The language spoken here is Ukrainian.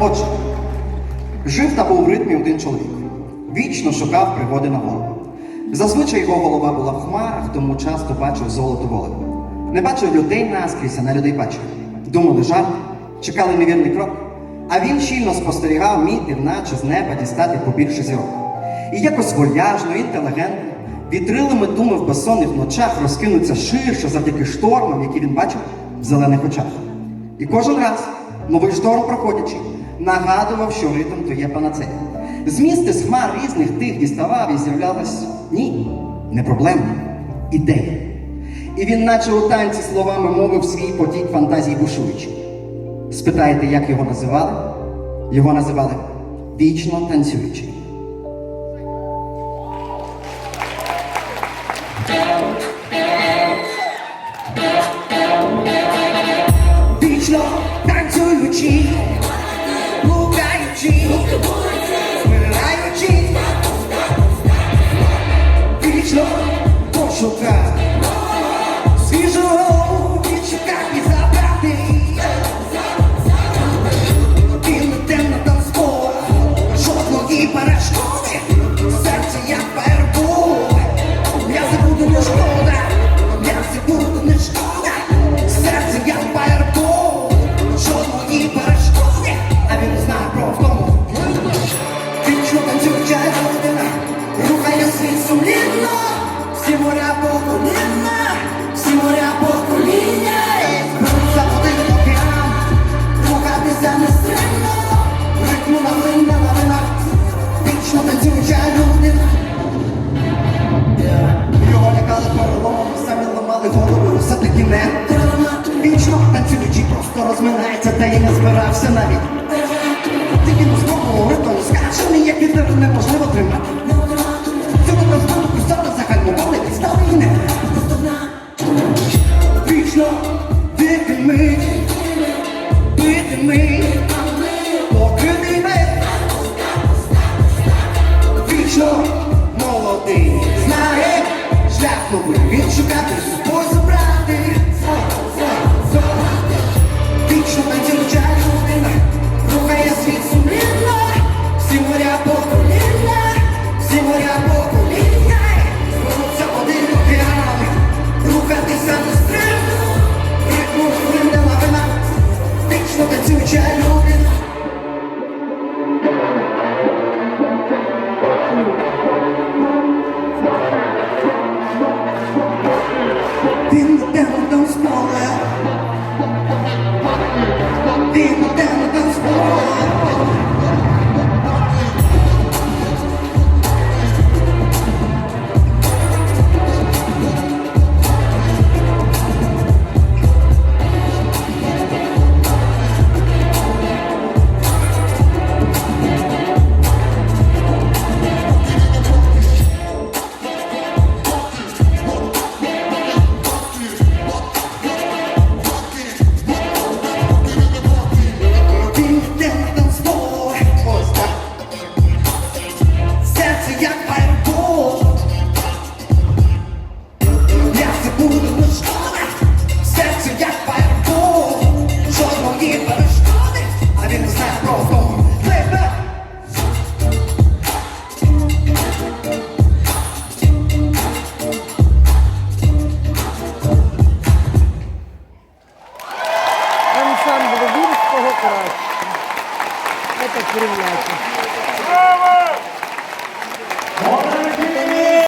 Отже, жив та був в ритмі один чоловік. Вічно шукав пригоди на голову. Зазвичай його голова була в хмарах, тому часто бачив золоту голову. Не бачив людей наскрізь, а на людей бачив. Думали жарт, чекали невірний крок. А він щільно спостерігав, мітив, наче з неба дістати побільше зірок. І якось вольяжно, інтелігентно, вітрилими думи в безсонних ночах розкинуться ширше завдяки штормам, які він бачив в зелених очах. І кожен раз, новий шторм проходячи, нагадував, що ритм то є панацея. Змісти з хмар різних тих діставав і з'являлась ні, не проблема, ідея. І він, наче у танці словами мовив свій потік фантазії бушуючи. Спитаєте, як його називали? Його називали вічно танцюючий. Та й не збирався навіть. Ти він знову ритм скачений, як вітер неможливо тримати. Цього танцполу писати загальмували, підстали і не. Вічно битими, битими, покидими. Вічно молодий, знає шлях новий, він шукати It's no. краще. Це так порівняти.